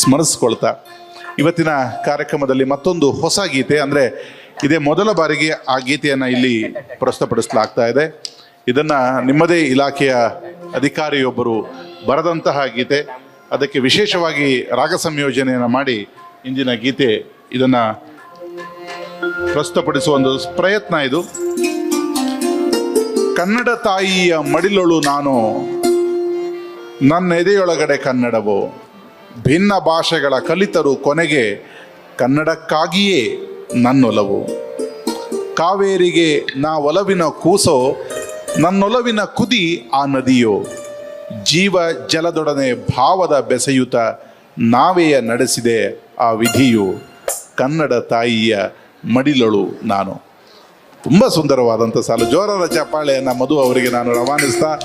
ಸ್ಮರಿಸ್ಕೊಳ್ತಾ. ಇವತ್ತಿನ ಕಾರ್ಯಕ್ರಮದಲ್ಲಿ ಮತ್ತೊಂದು ಹೊಸ ಗೀತೆ, ಅಂದರೆ ಇದೇ ಮೊದಲ ಬಾರಿಗೆ ಆ ಗೀತೆಯನ್ನು ಇಲ್ಲಿ ಪ್ರಸ್ತುತಪಡಿಸಲಾಗ್ತಾ ಇದೆ. ಇದನ್ನು ನಿಮ್ಮದೇ ಇಲಾಖೆಯ ಅಧಿಕಾರಿಯೊಬ್ಬರು ಬರೆದಂತಹ ಗೀತೆ. ಅದಕ್ಕೆ ವಿಶೇಷವಾಗಿ ರಾಗ ಸಂಯೋಜನೆಯನ್ನು ಮಾಡಿ ಇಂದಿನ ಗೀತೆ ಇದನ್ನು ಪ್ರಸ್ತುತಪಡಿಸುವ ಒಂದು ಪ್ರಯತ್ನ ಇದು. ಕನ್ನಡ ತಾಯಿಯ ಮಡಿಲೊಳು ನಾನು ನನ್ನ ಎದೆಯೊಳಗಡೆ ಕನ್ನಡವು? ಭಿನ್ನ ಭಾಷೆಗಳ ಕಲಿತರು ಕೊನೆಗೆ ಕನ್ನಡಕ್ಕಾಗಿಯೇ ನನ್ನೊಲವು. ಕಾವೇರಿಗೆ ನಾ ಒಲವಿನ ಕೂಸೋ, ನನ್ನೊಲವಿನ ಕುದಿ ಆ ನದಿಯೋ. ಜೀವ ಜಲದೊಡನೆ ಭಾವದ ಬೆಸೆಯುತ ನಾವೆಯ ನಡೆಸಿದೆ ಆ ವಿಧಿಯು. ಕನ್ನಡ ತಾಯಿಯ ಮಡಿಲಳು ನಾನು. ತುಂಬ ಸುಂದರವಾದಂಥ ಸಾಲು. ಜೋರರ ಚಪ್ಪಾಳೆಯನ್ನು ಮಧು ಅವರಿಗೆ ನಾನು ರವಾನಿಸ್ತಾ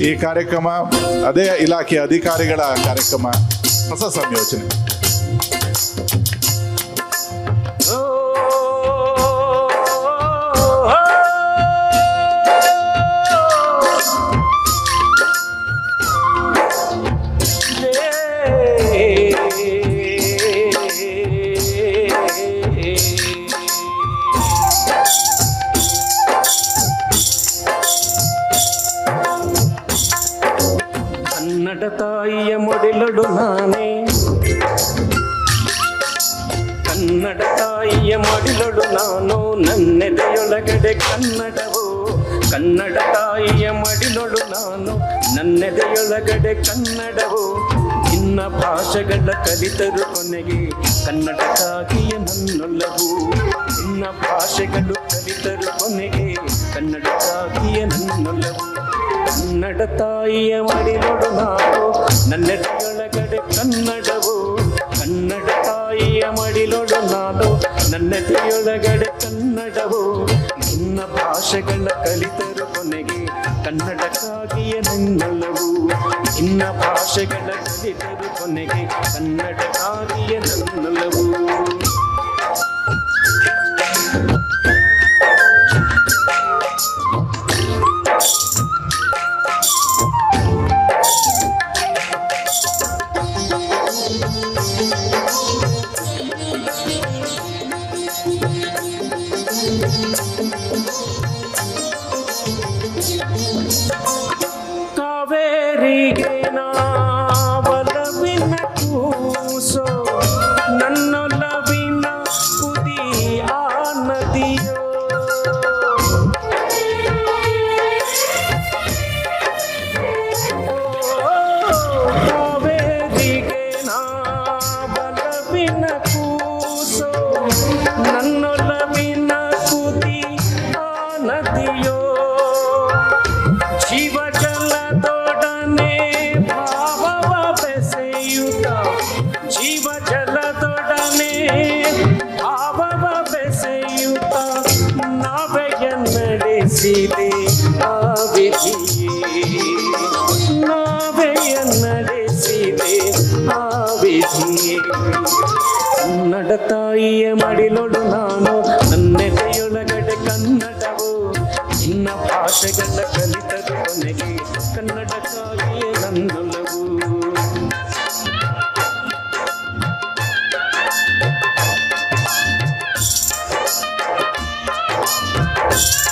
ಈ ಕಾರ್ಯಕ್ರಮ ಅದೇ ಇಲಾಖೆಯ ಅಧಿಕಾರಿಗಳ ಕಾರ್ಯಕ್ರಮ ಹೊಸ ಸಂಯೋಜನೆ. ಮೊಡಿಲೊಡು ನಾನೇ. ಕನ್ನಡ ತಾಯಿಯ ಮಡಿಲಳು ನಾನು, ನನ್ನೆದೆಯೊಳಗಡೆ ಕನ್ನಡವು. ಕನ್ನಡ ತಾಯಿಯ ಮಡಿಲೊಳು ನಾನು, ನನ್ನೆದೆಯೊಳಗಡೆ ಕನ್ನಡವು. ಇನ್ನ ಭಾಷೆಗಳ ಕಲಿತರು ಕೊನೆಗೆ ಕನ್ನಡಕ್ಕಾಗಿಯ ನನ್ನೊಲ್ಲವು ಇನ್ನ ಭಾಷೆಗಳು ಕಲಿತರು ಕೊನೆಗೆ ಕನ್ನಡಕ್ಕಾಗಿಯ ನನ್ನೊಲ್ಲವು ಕನ್ನಡ ತಾಯಿಯ ಮಡಿಲೊಡು ನಾನು ನನ್ನೆದೆಯೊಳಗಡೆ ಕನ್ನಡವು, ಕನ್ನಡ ತಾಯಿಯ ಮಡಿಲೊಡು ನಾನು ತಿಯೊಳಗಡೆ ಕನ್ನಡವು, ನಿನ್ನ ಭಾಷೆಗಳ ಕಲಿತರು ಕೊನೆಗೆ ಕನ್ನಡಕ್ಕಾಗಿಯೇ ನನ್ನಲ್ಲವು ಇನ್ನ ಭಾಷೆಗಳ ಕಲಿತರು ಕೊನೆಗೆ ಕನ್ನಡಕ್ಕಾಗಿಯೇ ನನ್ನಲ್ಲವು ಕಾವೇರಿಗೆ ನಾವಲವಿನ ನಾವೆಯ ನಡೆಸಿದೆ ಆ ವಿಧಿಯೇ ಕನ್ನಡ ತಾಯಿಯ ಮಡಿಲೊಡು ನಾನು ನನ್ನೆದೆಯೊಳಗಡೆ ಕನ್ನಡವು. ನಿನ್ನ ಭಾಷೆಗಳ ಕಲಿತದ ಕೊನೆಗೆ ಕನ್ನಡಕ್ಕಾಗಿಯೇ ನಂದುಲವು ನಾನಳಿದರೆ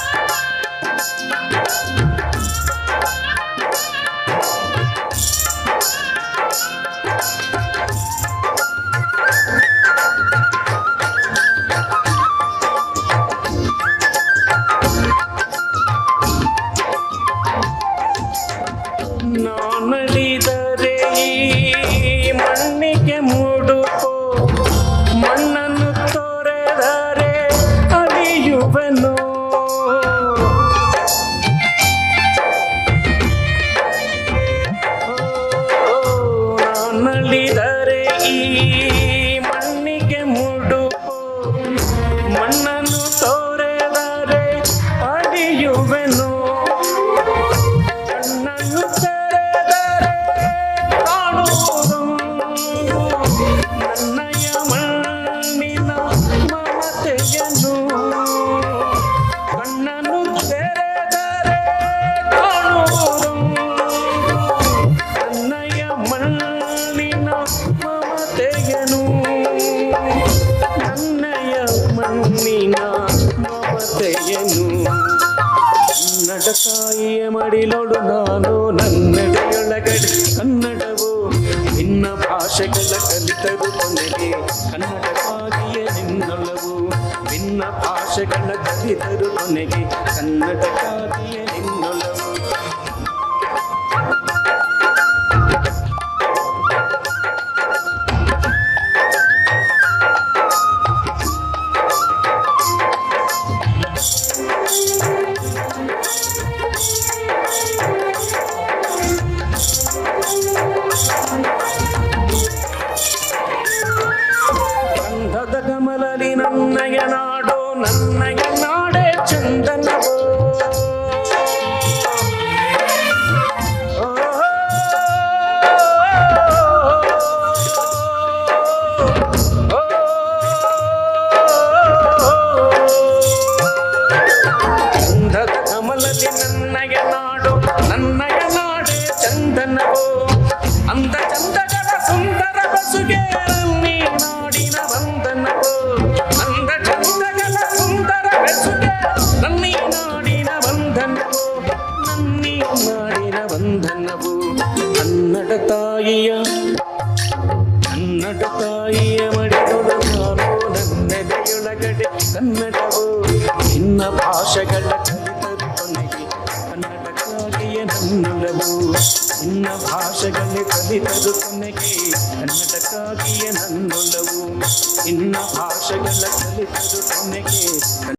ear. ತಾಯಿಯ ಮಡಿಲೋಡು ನಾನು ನನ್ನಡೆಯೊಳಗಡೆ ಕನ್ನಡವು ನಿನ್ನ ಭಾಷೆಗಳ ಕಲಿತರು ಕೊನೆಗೆ. ಕನ್ನಡಕ್ಕಾಗಿಯೇ ನಿನ್ನೊಲವು ನಿನ್ನ ಭಾಷೆಗಳ ಕಲಿತರು ಕೊನೆಗೆ. ಕನ್ನಡಕ್ಕಾಗಿಯೇ ನಿನ್ನೊಲವು ನಾಡಿನ ವಂದನವು ಕನ್ನಡ ತಾಯಿಯ ಕನ್ನಡ ತಾಯಿಯ ಮಡಿದೊಳು ನಾನು ನನ್ನೆದೆಯೊಳಗಡೆ ಕನ್ನಡವು. ನಿನ್ನ ಭಾಷೆಗಳ ಕಲಿತರು ಕೊನೆಗೆ ಕನ್ನಡಕ್ಕಾಗಿಯೇ ನನ್ನೊಲವು ನಿನ್ನ ಭಾಷೆಗಳ ಕಲಿತರು ಕೊನೆಗೆ ಕನ್ನಡಕ್ಕಾಗಿಯೇ ನನ್ನೊಲವು ನಿನ್ನ ಭಾಷೆಗಳ ಕಲಿತರು ಕೊನೆಗೆ